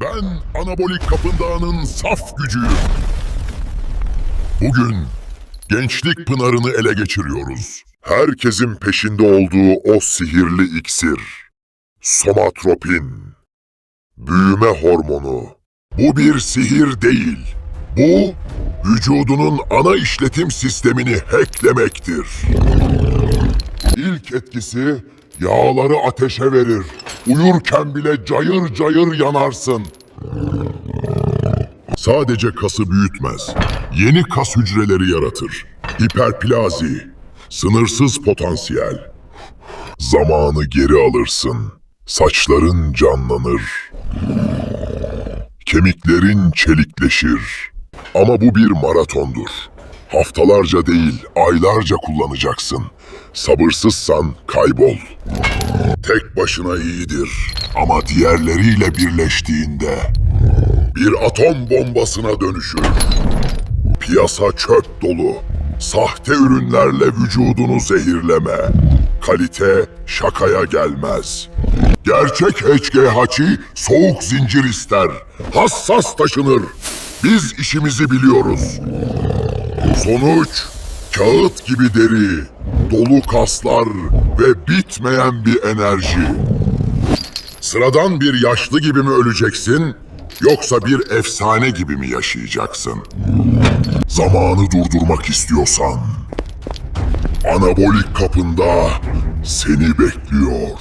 Ben anabolik kapındağının saf gücüyüm. Bugün gençlik pınarını ele geçiriyoruz. Herkesin peşinde olduğu o sihirli iksir. Somatropin. Büyüme hormonu. Bu bir sihir değil. Bu, vücudunun ana işletim sistemini hacklemektir. İlk etkisi yağları ateşe verir. Uyurken bile cayır cayır yanarsın. Sadece kası büyütmez. Yeni kas hücreleri yaratır. Hiperplazi, sınırsız potansiyel. Zamanı geri alırsın. Saçların canlanır. Kemiklerin çelikleşir. Ama bu bir maratondur. Haftalarca değil, aylarca kullanacaksın. Sabırsızsan kaybol. Tek başına iyidir ama diğerleriyle birleştiğinde bir atom bombasına dönüşür. Piyasa çöp dolu. Sahte ürünlerle vücudunu zehirleme. Kalite şakaya gelmez. Gerçek HGH'i soğuk zincir ister. Hassas taşınır. Biz işimizi biliyoruz. Sonuç kağıt gibi deri, dolu kaslar ve bitmeyen bir enerji. Sıradan bir yaşlı gibi mi öleceksin yoksa bir efsane gibi mi yaşayacaksın? Zamanı durdurmak istiyorsan anabolik kapında seni bekliyor.